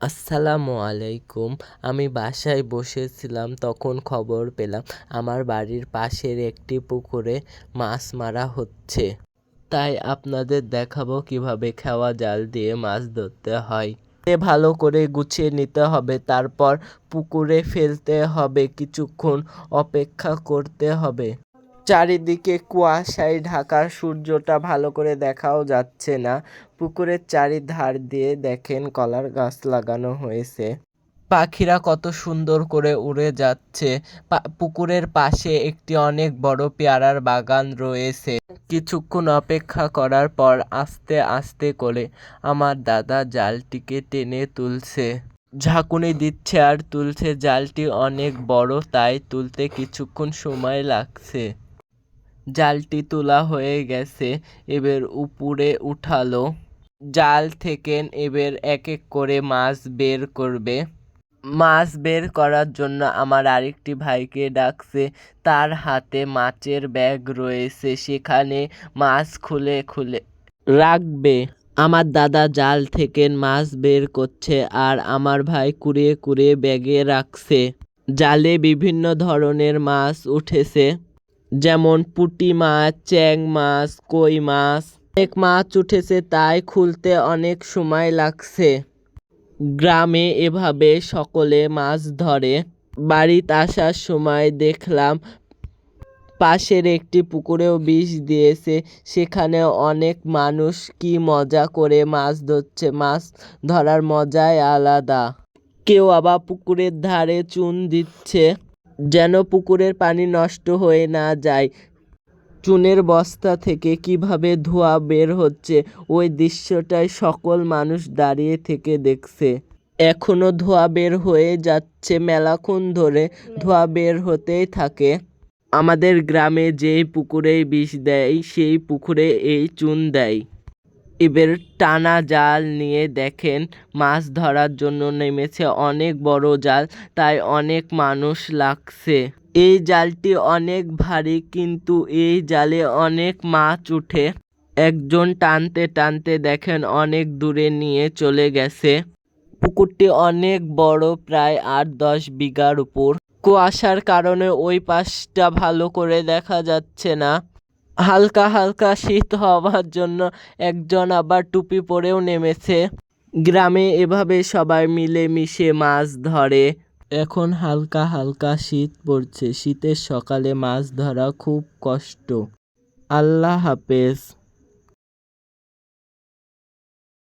আসসালামু আলাইকুম। আমি বাসায় বসেছিলাম, তখন খবর পেলাম আমার বাড়ির পাশের একটি পুকুরে মাছ মারা হচ্ছে। তাই আপনাদের দেখাবো কীভাবে খেওয়া জাল দিয়ে মাছ ধরতে হয়। ভালো করে গুছিয়ে নিতে হবে, তারপর পুকুরে ফেলতে হবে, কিছুক্ষণ অপেক্ষা করতে হবে। চারিদিকে কুয়াশায় ঢাকা সূর্যটা ভালো করে দেখাও যাচ্ছে না। পুকুরের চারিধার দিয়ে দেখেন কলার গাছ লাগানো হয়েছে। পাখিরা কত সুন্দর করে উড়ে যাচ্ছে। পুকুরের পাশে একটি অনেক বড় পেয়ারার বাগান রয়েছে। কিছুক্ষণ অপেক্ষা করার পর আস্তে আস্তে করে আমার দাদা জালটিকে টেনে তুলছে। ঝাঁকুনি দিচ্ছে আর তুলছে। জালটি অনেক বড়, তাই তুলতে কিছুক্ষণ সময় লাগছে। জালটি তোলা হয়ে গেছে, এবার উপরে উঠালো। জাল থেকে এবার এক এক করে মাছ বের করবে। মাছ বের করার জন্য আমার আরেকটি ভাইকে ডাকছে। তার হাতে মাছের ব্যাগ রয়েছে, সেখানে মাছ খুলে খুলে রাখবে। আমার দাদা জাল থেকে মাছ বের করছে আর আমার ভাই কুড়িয়ে কুড়িয়ে ব্যাগে রাখছে। জালে বিভিন্ন ধরনের মাছ উঠেছে। যেমন পুঁটি মাছ, চ্যাং মাছ, কই মাছ। অনেক মাছ উঠেছে, তাই খুলতে অনেক সময় লাগছে। গ্রামে এভাবে সকলে মাছ ধরে। বাড়িতে আসার সময় দেখলাম, পাশের একটি পুকুরেও বিষ দিয়েছে। সেখানে অনেক মানুষ কি মজা করে মাছ ধরছে। মাছ ধরার মজাই আলাদা। কেউ আবার পুকুরের ধারে চুন দিচ্ছে। যেন পুকুরের পানি নষ্ট হয়ে না যায়। চুনের বস্তা থেকে কীভাবে ধোঁয়া বের হচ্ছে, ওই দৃশ্যটায় সকল মানুষ দাঁড়িয়ে থেকে দেখছে। এখনও ধোঁয়া বের হয়ে যাচ্ছে মেলাক্ষণ ধরে, ধোঁয়া বের হতেই থাকে। আমাদের গ্রামে যেই পুকুরে বিষ দেয়, সেই পুকুরে এই চুন দেয়। এবার টানা জাল নিয়ে দেখেন, মাছ ধরার জন্য নেমেছে অনেক বড় জাল, তাই অনেক মানুষ লাগছে। এই জালটি অনেক ভারী, কিন্তু এই জালে অনেক মাছ উঠে। একজন টানতে টানতে দেখেন, অনেক দূরে নিয়ে চলে গেছে। পুকুরটি অনেক বড়, প্রায় আট দশ বিঘার উপর। কুয়াশার কারণে ওই পাশটা ভালো করে দেখা যাচ্ছে না। হালকা হালকা শীত হওয়ার জন্য একজন আবার টুপি পরেও নেমেছে। গ্রামে এভাবে সবাই মিলে মিশে মাছ ধরে। এখন হালকা হালকা শীত পড়ছে। শীতের সকালে মাছ ধরা খুব কষ্ট। আল্লাহ হাফেজ।